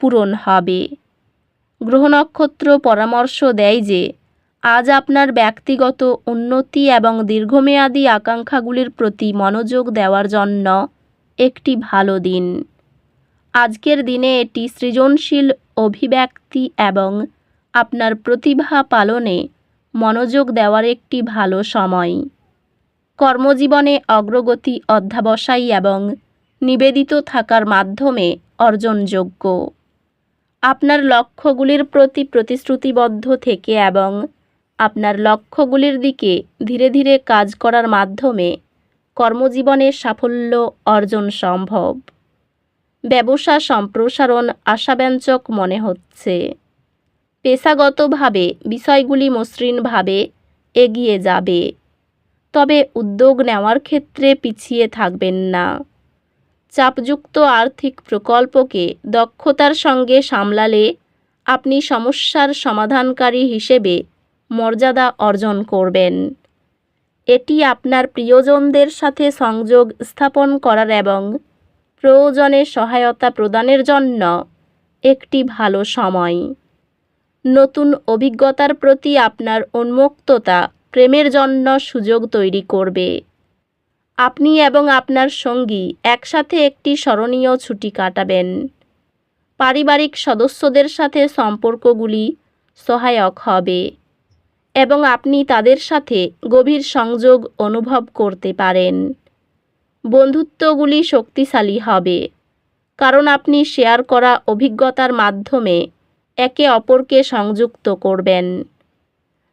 পূরণ হবে। গ্রহ নক্ষত্র পরামর্শ দেয় যে, আজ আপনার ব্যক্তিগত উন্নতি এবং দীর্ঘমেয়াদী আকাঙ্ক্ষাগুলির প্রতি মনোযোগ দেওয়ার জন্য একটি ভালো দিন। আজকের দিনে এটি সৃজনশীল অভিব্যক্তি এবং আপনার প্রতিভা পালনে মনোযোগ দেওয়ার একটি ভালো সময়। কর্মজীবনে অগ্রগতি অধ্যাবসায়ী এবং নিবেদিত থাকার মাধ্যমে অর্জনযোগ্য। আপনার লক্ষ্যগুলির প্রতি প্রতিশ্রুতিবদ্ধ থেকে এবং আপনার লক্ষ্যগুলির দিকে ধীরে ধীরে কাজ করার মাধ্যমে কর্মজীবনে সাফল্য অর্জন সম্ভব। ব্যবসা সম্প্রসারণ আশাব্যঞ্জক মনে হচ্ছে। পেশাগতভাবে বিষয়গুলি মসৃণভাবে এগিয়ে যাবে। তবে উদ্যোগ নেওয়ার ক্ষেত্রে পিছিয়ে থাকবেন না। চাপযুক্ত আর্থিক প্রকল্পকে দক্ষতার সঙ্গে সামলালে আপনি সমস্যার সমাধানকারী হিসেবে মর্যাদা অর্জন করবেন। এটি আপনার প্রিয়জনদের সাথে সংযোগ স্থাপন করার এবং প্রয়োজনে সহায়তা প্রদানের জন্য একটি ভালো সময়। নতুন অভিজ্ঞতার প্রতি আপনার উন্মুক্ততা প্রেমের জন্য সুযোগ তৈরি করবে। আপনি এবং আপনার সঙ্গী একসাথে একটি স্মরণীয় ছুটি কাটাবেন। পারিবারিক সদস্যদের সাথে সম্পর্কগুলি সহায়ক হবে এবং আপনি তাদের সাথে গভীর সংযোগ অনুভব করতে পারেন। বন্ধুত্বগুলি শক্তিশালী হবে, কারণ আপনি শেয়ার করা অভিজ্ঞতার মাধ্যমে একে অপরকে সংযুক্ত করবেন।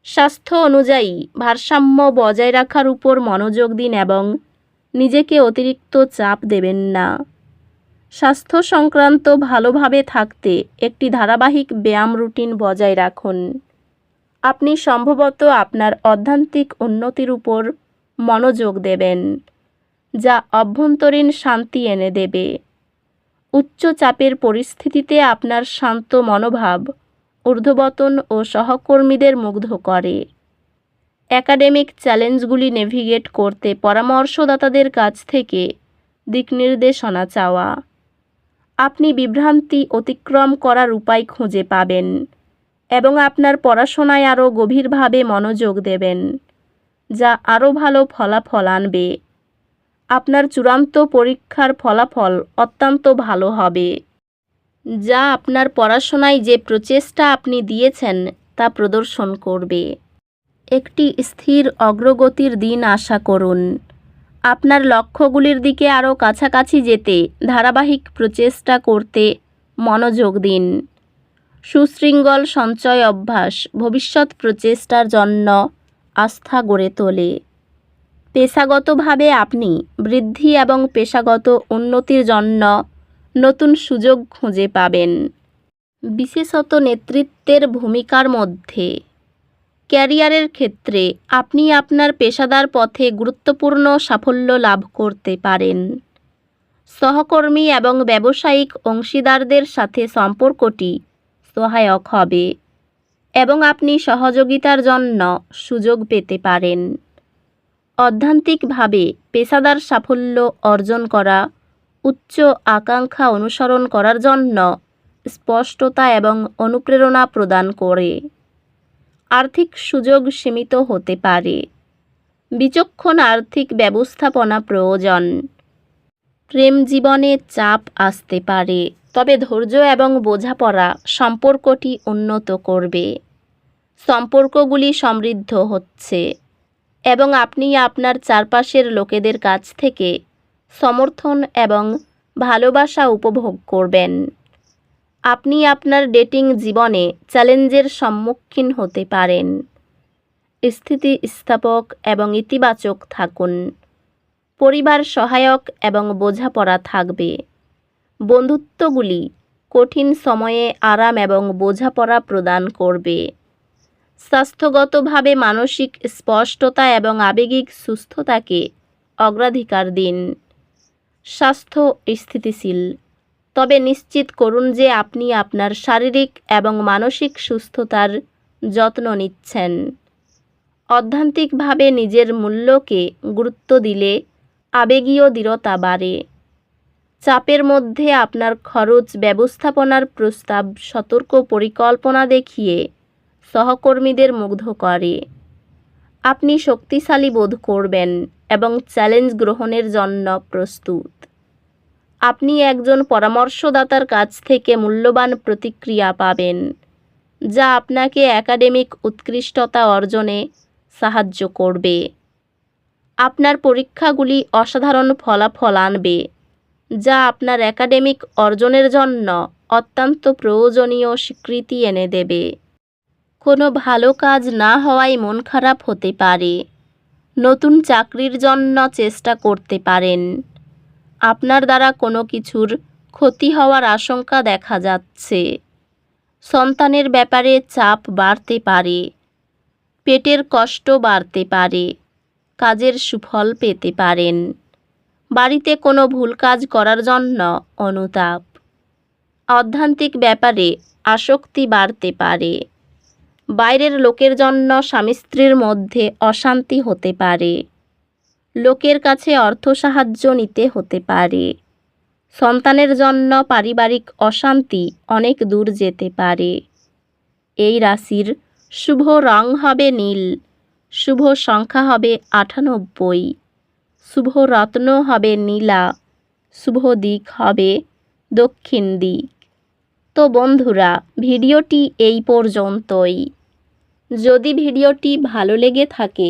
স্বাস্থ্য অনুযায়ী ভারসাম্য বজায় রাখার উপর মনোযোগ দিন এবং নিজেকে অতিরিক্ত চাপ দেবেন না। স্বাস্থ্য সংক্রান্ত ভালোভাবে থাকতে একটি ধারাবাহিক ব্যায়াম রুটিন বজায় রাখুন। আপনি সম্ভবত আপনার অধ্যান্তিক উন্নতির উপর মনোযোগ দেবেন, যা অভ্যন্তরীণ শান্তি এনে দেবে। উচ্চ চাপের পরিস্থিতিতে আপনার শান্ত মনোভাব ঊর্ধ্ববতন ও সহকর্মীদের মুগ্ধ করে। একাডেমিক চ্যালেঞ্জগুলি নেভিগেট করতে পরামর্শদাতাদের কাছ থেকে দিক নির্দেশনা চাওয়া। আপনি বিভ্রান্তি অতিক্রম করার উপায় খুঁজে পাবেন এবং আপনার পড়াশোনায় আরও গভীরভাবে মনোযোগ দেবেন, যা আরও ভালো ফলাফল আনবে। আপনার চূড়ান্ত পরীক্ষার ফলাফল অত্যন্ত ভালো হবে। যা আপনার পড়াশোনায় যে প্রচেষ্টা আপনি দিয়েছেন তা প্রদর্শন করবে। একটি স্থির অগ্রগতির দিন আশা করুন। আপনার লক্ষ্যগুলির দিকে আরও কাছাকাছি যেতে ধারাবাহিক প্রচেষ্টা করতে মনোযোগ দিন। সুশৃঙ্গল সঞ্চয় অভ্যাস ভবিষ্যৎ প্রচেষ্টার জন্য আস্থা গড়ে তোলে। পেশাগতভাবে আপনি বৃদ্ধি এবং পেশাগত উন্নতির জন্য নতুন সুযোগ খুঁজে পাবেন। বিশেষত নেতৃত্বের ভূমিকার মধ্যে ক্যারিয়ারের ক্ষেত্রে আপনি আপনার পেশাদার পথে গুরুত্বপূর্ণ সাফল্য লাভ করতে পারেন। সহকর্মী এবং ব্যবসায়িক অংশীদারদের সাথে সম্পর্কটি সহায়ক হবে এবং আপনি সহযোগিতার জন্য সুযোগ পেতে পারেন। অধ্যান্তিকভাবে, পেশাদার সাফল্য অর্জন করা, উচ্চ আকাঙ্ক্ষা অনুসরণ করার জন্য স্পষ্টতা এবং অনুপ্রেরণা প্রদান করে। আর্থিক সুযোগ সীমিত হতে পারে। বিচক্ষণ আর্থিক ব্যবস্থাপনা প্রয়োজন। প্রেম জীবনে চাপ আসতে পারে, তবে ধৈর্য এবং বোঝাপড়া সম্পর্কটি উন্নত করবে। সম্পর্কগুলি সমৃদ্ধ হচ্ছে এবং আপনি আপনার চারপাশের লোকেদের কাছ থেকে সমর্থন এবং ভালোবাসা উপভোগ করবেন। আপনি আপনার ডেটিং জীবনে চ্যালেঞ্জের সম্মুখীন হতে পারেন। স্থিতিস্থাপক এবং ইতিবাচক থাকুন। পরিবার সহায়ক এবং বোঝাপড়া থাকবে। বন্ধুত্বগুলি কঠিন সময়ে আরাম এবং বোঝাপড়া প্রদান করবে। স্বাস্থ্যগতভাবে মানসিক স্পষ্টতা এবং আবেগিক সুস্থতাকে অগ্রাধিকার দিন। স্বাস্থ্য স্থিতিশীল তবে নিশ্চিত করুন যে আপনি আপনার শারীরিক এবং মানসিক সুস্থতার যত্ন নিচ্ছেন। অধ্যান্তিকভাবে নিজের মূল্যকে গুরুত্ব দিলে আবেগীয় দৃঢ়তা বাড়ে। চাপের মধ্যে আপনার খরচ, ব্যবস্থাপনার প্রস্তাব, সতর্ক পরিকল্পনা দেখিয়ে সহকর্মীদের মুগ্ধ করে। আপনি শক্তিশালী বোধ করবেন এবং চ্যালেঞ্জ গ্রহণের জন্য প্রস্তুত। আপনি একজন পরামর্শদাতার কাছ থেকে মূল্যবান প্রতিক্রিয়া পাবেন, যা আপনাকে একাডেমিক উৎকৃষ্টতা অর্জনে সাহায্য করবে। আপনার পরীক্ষাগুলি অসাধারণ ফলাফল আনবে, যা আপনার একাডেমিক অর্জনের জন্য অত্যন্ত প্রয়োজনীয় স্বীকৃতি এনে দেবে। কোনো ভালো কাজ না হওয়ায় মন খারাপ হতে পারে, নতুন চাকরির জন্য চেষ্টা করতে পারেন। আপনার দ্বারা কোনো কিছুর ক্ষতি হওয়ার আশঙ্কা দেখা যাচ্ছে। সন্তানের ব্যাপারে চাপ বাড়তে পারে, পেটের কষ্ট বাড়তে পারে, কাজের সুফল পেতে পারেন। বাড়িতে কোনো ভুল কাজ করার জন্য অনুতাপ। অধ্যান্তিক ব্যাপারে আসক্তি বাড়তে পারে। বাইরের লোকের জন্য স্বামী স্ত্রীর মধ্যে অশান্তি হতে পারে। লোকের কাছে অর্থ সাহায্য নিতে হতে পারে। সন্তানের জন্য পারিবারিক অশান্তি অনেক দূর যেতে পারে। এই রাশির শুভ রং হবে নীল, শুভ সংখ্যা হবে আটানব্বই, শুভ রত্ন হবে নীলা, শুভ দিক হবে দক্ষিণ দিক। তো বন্ধুরা, ভিডিওটি এই পর্যন্তই। যদি ভিডিওটি ভালো লেগে থাকে